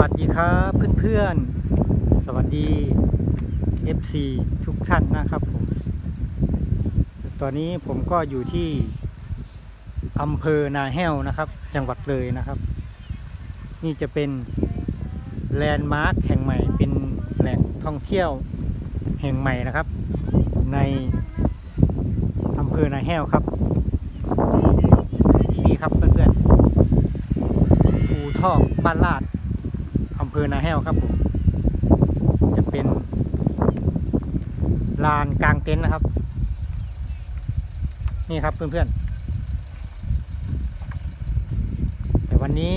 วัสดีครับเพื่อนๆ สวัสดี FC ทุกท่านนะครับผม ตอนนี้ผมก็อยู่ที่อำเภอนาแห้วนะครับ จังหวัดเลยนะครับ นี่จะเป็นแลนด์มาร์คแห่งใหม่ เป็นแหล่งท่องเที่ยวแห่งใหม่นะครับ ในอำเภอนาแห้วครับ นี่ครับเพื่อนๆภูทอกบ้านลาด อำเภอนาแห้วครับผม จะเป็นลานกลางเต็นท์นะครับ นี่ครับเพื่อนๆ แต่วันนี้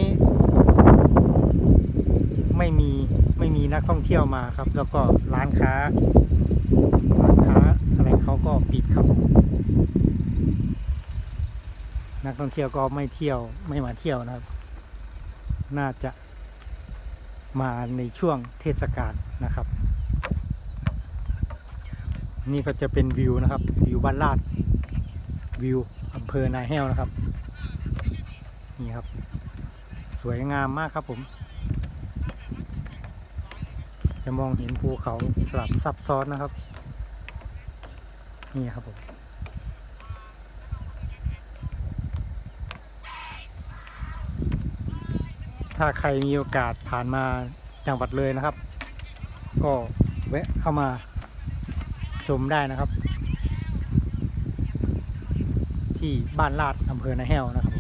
ไม่มีไม่มีนักท่องเที่ยวมาครับ แล้วก็ร้านค้าร้านค้าอะไรเขาก็ปิดครับ นักท่องเที่ยวก็ไม่เที่ยวไม่มาเที่ยวนะครับ น่าจะ มาในช่วงเทศกาลนะครับ นี่ก็จะเป็นวิวนะครับ วิวบ้านลาด วิวอำเภอนาแห้วนะครับ นี่ครับ สวยงามมากครับผม จะมองเห็นภูเขาสลับซับซ้อนนะครับ นี่ครับผม ถ้าใครมีโอกาสผ่านมาจังหวัดเลยนะครับ ก็แวะเข้ามาชมได้นะครับ ที่บ้านลาดอำเภอนาแห้วนะครับ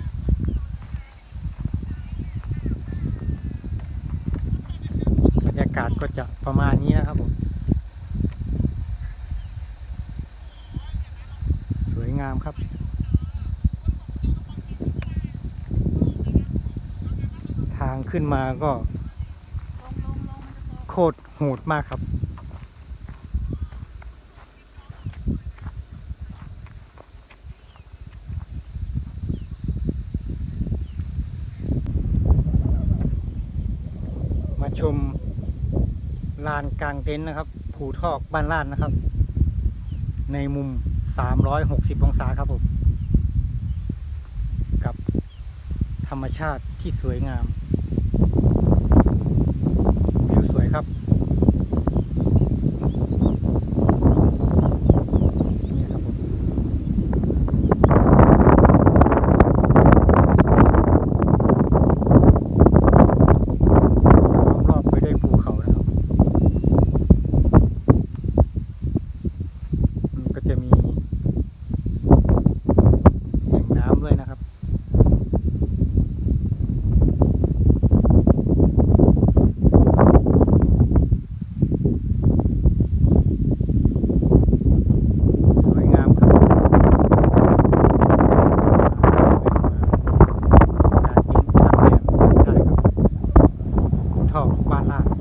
บรรยากาศก็จะประมาณนี้นะครับผมสวยงามครับางขึ้นมาก็โคตรโหดมากครับมาชมลานกลางเต็นท์นะครับภูทอกบ้านลาดนะครับ ในมุม 360 องศาครับผม กับธรรมชาติที่สวยงาม ท่อบ้านลาด